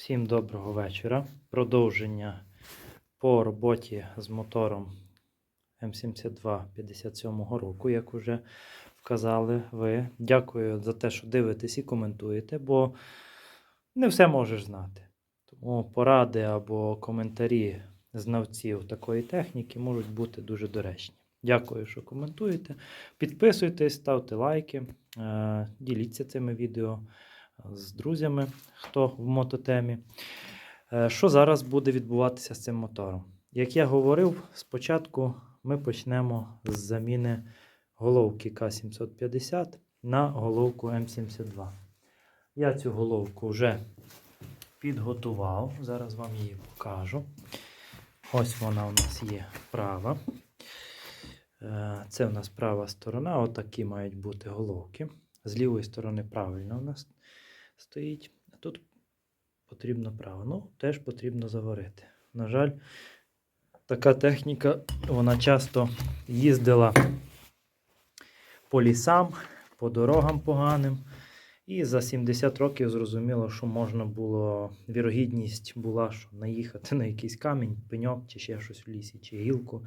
Всім доброго вечора. Продовження по роботі з мотором М72 57 року, як вже вказали ви. Дякую за те, що дивитесь і коментуєте, бо не все можеш знати. Тому поради або коментарі знавців такої техніки можуть бути дуже доречні. Дякую, що коментуєте. Підписуйтесь, ставте лайки, е, діліться цими відео з друзями, хто в мототемі. Е, Що зараз буде відбуватися з цим мотором? Як я говорив, спочатку ми почнемо з заміни головки К750 на головку М72. Я цю головку вже підготував. Зараз вам її покажу. Ось вона у нас є права. Е, Це у нас права сторона. Отакі мають бути головки. З лівої сторони правильно у нас стоїть. А тут потрібно право. Ну, теж потрібно заварити. На жаль, така техніка, вона часто їздила по лісам, по дорогам поганим. І за 70 років зрозуміло, що можна було, вірогідність була, що наїхати на якийсь камінь, пеньок чи ще щось в лісі, чи гілку,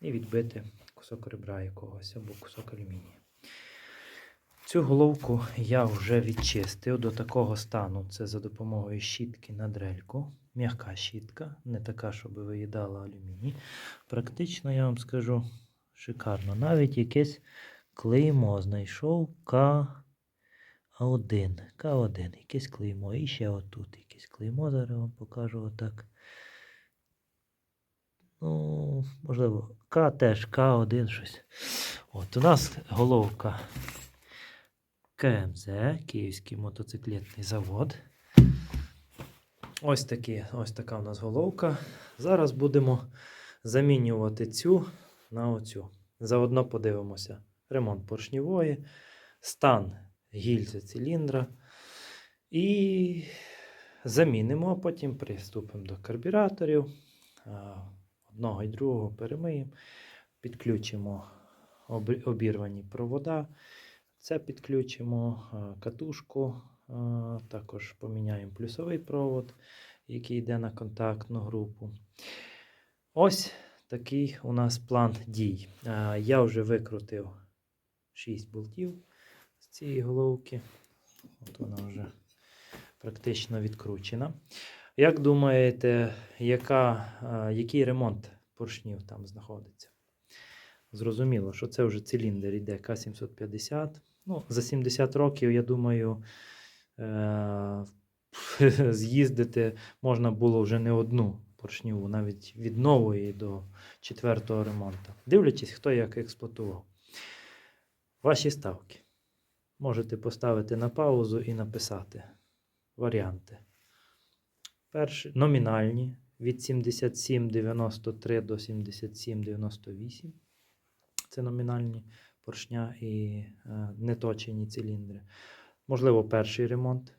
і відбити кусок ребра якогось або кусок алюмінію. Цю головку я вже відчистив до такого стану. Це за допомогою щітки на дрельку. М'яка щітка, не така, щоб виїдала алюміній. Практично, я вам скажу, шикарно. Навіть якесь клеймо знайшов К1. К1, якесь клеймо. І ще отут якесь клеймо. Зараз вам покажу отак. Ну, можливо, К теж, К1 щось. От у нас головка КМЗ, Київський мотоциклетний завод. Ось, такі, ось така у нас головка. Зараз будемо замінювати цю на оцю. Заодно подивимося ремонт поршньової, стан гільзи циліндра. І замінимо, а потім приступимо до карбюраторів. Одного і другого перемиємо, підключимо обірвані провода. Це підключимо е, катушку, е, також поміняємо плюсовий провод, який йде на контактну групу. Ось такий у нас план дій. Е, Я вже викрутив 6 болтів з цієї головки. От вона вже практично відкручена. Як думаєте, яка, який ремонт поршнів там знаходиться? Зрозуміло, що це вже циліндр іде К750. Ну, за 70 років, я думаю, е- з'їздити можна було вже не одну поршню, навіть від нової до четвертого ремонту. Дивлячись, хто як експлуатував. Ваші ставки. Можете поставити на паузу і написати варіанти. Перші номінальні від 77,93 до 77,98. Це номінальні поршня і е, неточені циліндри. Можливо, перший ремонт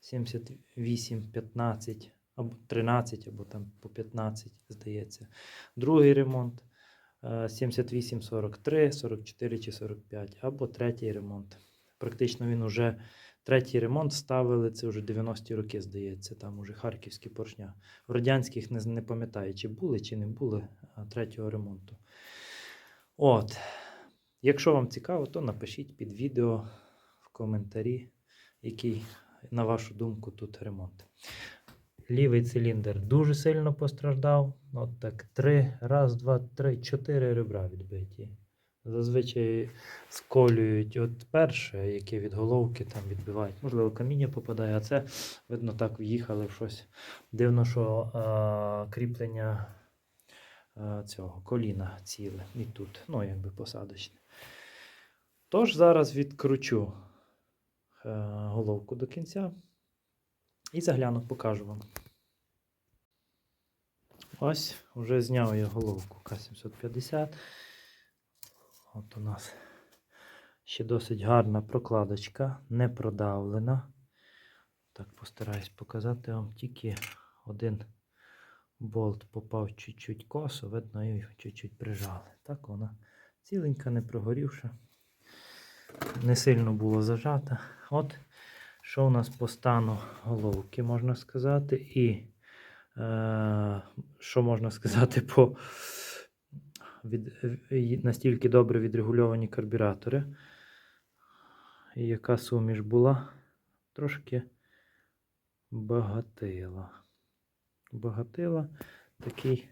78, 15 або 13, або там по 15, здається. Другий ремонт е, 78, 43, 44 чи 45, або третій ремонт. Практично він уже третій ремонт ставили, це вже 90-ті роки, здається, там уже харківські поршня. В радянських не, не пам'ятаю, чи були, чи не були третього ремонту. От. Якщо вам цікаво, то напишіть під відео в коментарі, який, на вашу думку, тут ремонт. Лівий циліндр дуже сильно постраждав. От так, три, раз, два, три, чотири ребра відбиті. Зазвичай сколюють от перше, яке від головки там відбивають. Можливо, каміння попадає, а це, видно, так в'їхали в щось. Дивно, що а, кріплення цього коліна ціле і тут, ну, якби посадочне. Тож зараз відкручу е, головку до кінця і загляну, покажу вам. Ось, вже зняв я головку К750. От у нас ще досить гарна прокладочка, не продавлена. Так, постараюсь показати вам тільки один болт попав чуть-чуть косо, видно, і чуть-чуть прижали. Так вона ціленька, не прогорівша. Не сильно було зажата. От Що у нас по стану головки, можна сказати, і е, що можна сказати по від, е, настільки добре відрегульовані карбюратори. Яка суміш була? Трошки багатила. Багатила такий.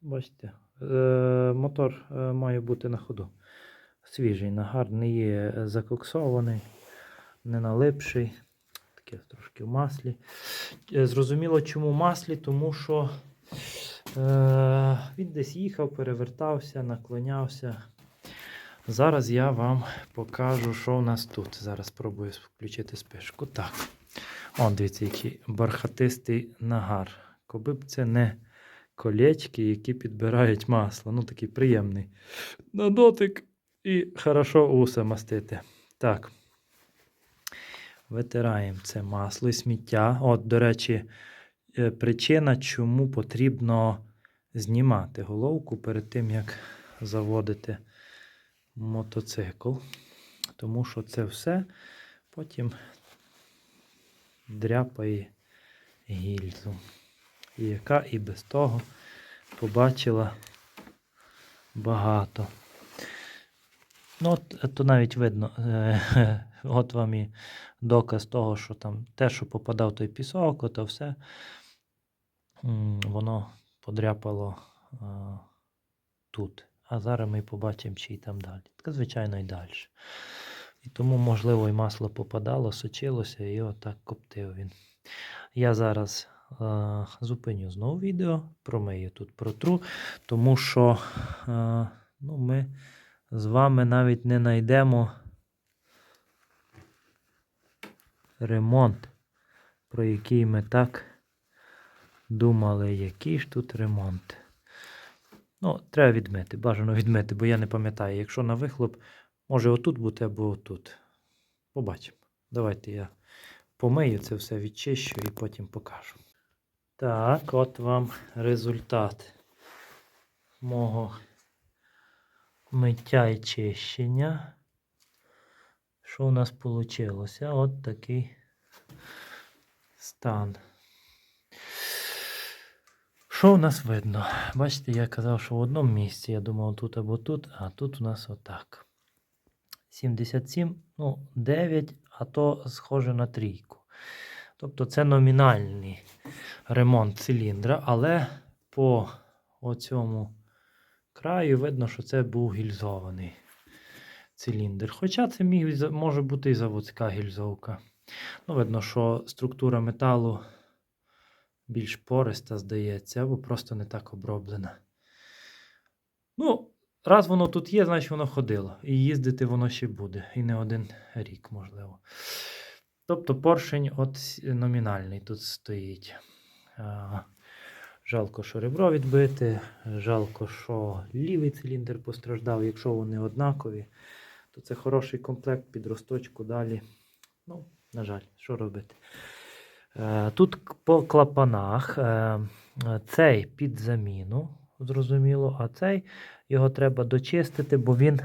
Бачите, е, мотор е, має бути на ходу. Свіжий, нагар, не є закоксований, не налипший. Таке трошки в маслі. Е, Зрозуміло, чому маслі, тому що він десь їхав, перевертався, наклонявся. Зараз я вам покажу, що у нас тут. Зараз спробую включити спишку. Так. О, дивіться, який бархатистий нагар. Коби б це не колечки, які підбирають масло. Ну, такий приємний. На дотик і хорошо уса мастити. Так. Витираємо це масло і сміття. От, до речі, е, причина, чому потрібно знімати головку перед тим, як заводити мотоцикл. Тому що це все потім дряпає гільзу. І яка і без того побачила багато. Ну, от, то навіть видно, е, от вам і доказ того, що там те, що попадав той пісок, то все воно подряпало тут. А зараз ми побачимо, чи й там далі. Так, звичайно, і далі. І тому, можливо, і масло попадало, сочилося, і отак коптив він. Я зараз е, зупиню знову відео, промию тут протру, тому що е, ну, ми з вами навіть не знайдемо ремонт, про який ми так думали, який ж тут ремонт. Ну, треба відмити, бажано відмити, бо я не пам'ятаю, якщо на вихлоп, може отут бути або отут. Побачимо. Давайте я помию це все, відчищу і потім покажу. Так, от вам результат мого миття і чищення. Що у нас вийшло? От такий стан. Що у нас видно? Бачите, я казав, що в одному місці, я думав тут або тут, а тут у нас отак. 77, ну, 9, а то схоже на трійку. Тобто це номінальний ремонт циліндра, але по оцьому краю видно, що це був гільзований циліндр. Хоча це міг, може бути і заводська гільзовка. Ну, видно, що структура металу більш пориста, здається, або просто не так оброблена. Ну, раз воно тут є, значить воно ходило. І їздити воно ще буде. І не один рік, можливо. Тобто поршень от номінальний тут стоїть. Жалко, що ребро відбите, жалко, що лівий циліндр постраждав. Якщо вони однакові, то це хороший комплект під росточку далі. Ну, на жаль, що робити. Е, Тут по клапанах е, е, цей під заміну, зрозуміло, а цей його треба дочистити, бо він.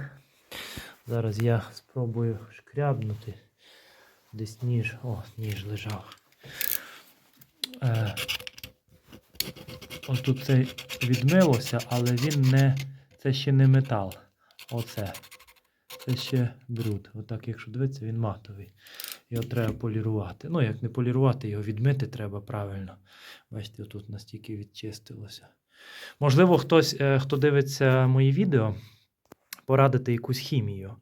Зараз я спробую шкрябнути. Десь ніж. О, ніж лежав. Е, Ось тут це відмилося, але він не. Це ще не метал. Оце. Це ще бруд. Отак, якщо дивитися, він матовий. Його треба полірувати. Ну, як не полірувати, його відмити треба правильно. Бачите, тут настільки відчистилося. Можливо, хтось, е, хто дивиться мої відео, порадити якусь хімію.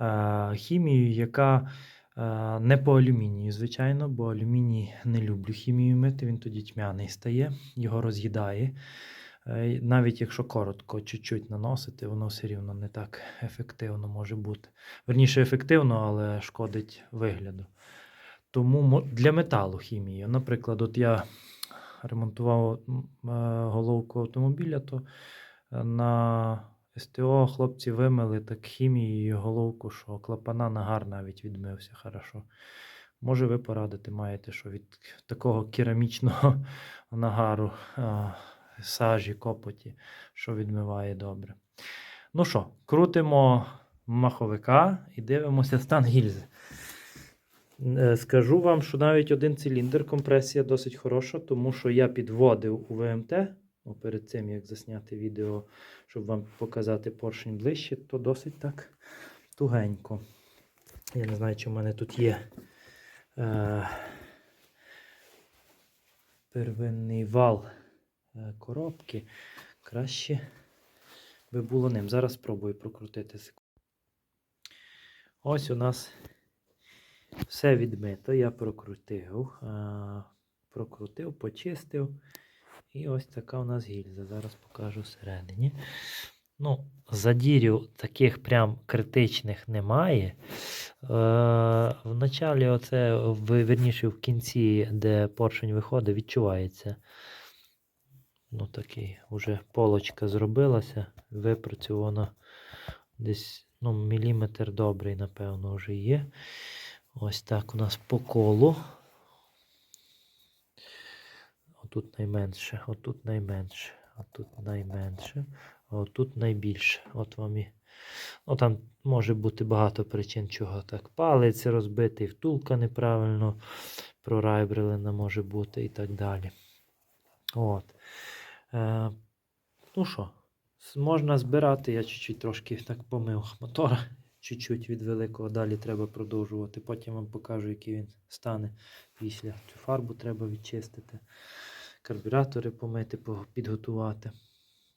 Е, Хімію, яка е, не по алюмінію, звичайно, бо алюміній не люблю хімію мити, він тоді тьмяний стає, його роз'їдає. Навіть якщо коротко, чуть-чуть наносити, воно все рівно не так ефективно може бути. Верніше, ефективно, але шкодить вигляду. Тому для металу хімію. Наприклад, от я ремонтував е, головку автомобіля, то е, на СТО хлопці вимили так хімією головку, що клапана нагар навіть відмився хорошо. Може, ви порадити маєте, що від такого керамічного нагару, сажі, копоті, що відмиває добре. Ну що, крутимо маховика і дивимося стан гільзи. Е, Скажу вам, що навіть один циліндр компресія досить хороша, тому що я підводив у ВМТ. Ну, перед цим, як засняти відео, щоб вам показати поршень ближче, то досить так тугенько. Я не знаю, чи в мене тут є е, первинний вал е, коробки. Краще би було ним. Зараз спробую прокрутити секунду. Ось у нас все відмито. Я прокрутив. Прокрутив, почистив. І ось така у нас гільза. Зараз покажу всередині. Ну, задірів таких прям критичних немає. Е, в началі, оце, верніше, в кінці, де поршень виходить, відчувається. Ну, такий, вже полочка зробилася, випрацьовано десь ну, міліметр добрий, напевно, вже є. Ось так у нас по колу. Отут найменше, отут найменше, отут найменше, а отут найбільше. От вам і. Ну, там може бути багато причин, чого так. Палець розбитий, втулка неправильно прорайбрелена може бути і так далі. От. Е, ну що, можна збирати. Я чуть-чуть трошки так помив мотора, чуть-чуть від великого. Далі треба продовжувати. Потім вам покажу, який він стане після. Цю фарбу треба відчистити. Карбюратори помити, підготувати.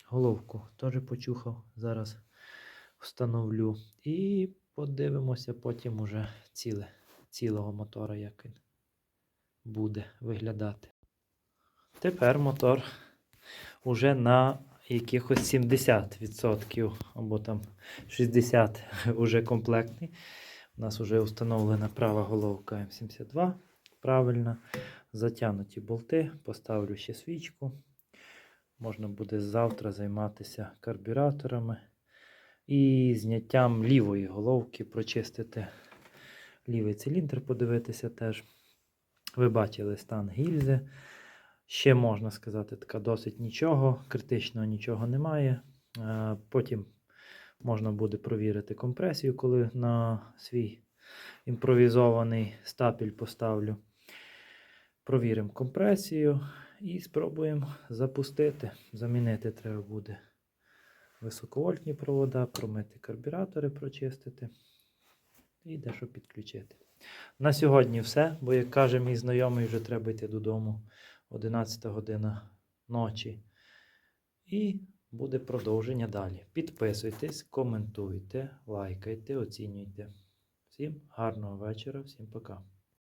Головку теж почухав. Зараз встановлю. І подивимося потім уже ціле, цілого мотора, як він буде виглядати. Тепер мотор уже на якихось 70% або там 60% уже комплектний. У нас вже встановлена права головка М72. Правильно. Затягнуті болти. Поставлю ще свічку. Можна буде завтра займатися карбюраторами і зняттям лівої головки, прочистити лівий циліндр, подивитися теж. Ви бачили стан гільзи. Ще можна сказати, така досить нічого, критичного нічого немає. Е, Потім можна буде провірити компресію, коли на свій імпровізований стапель поставлю. Провіримо компресію і спробуємо запустити. Замінити треба буде високовольтні провода, промити карбюратори, прочистити і дещо підключити. На сьогодні все, бо, як каже мій знайомий, вже треба йти додому 11 година ночі. І буде продовження далі. Підписуйтесь, коментуйте, лайкайте, оцінюйте. Всім гарного вечора, всім пока.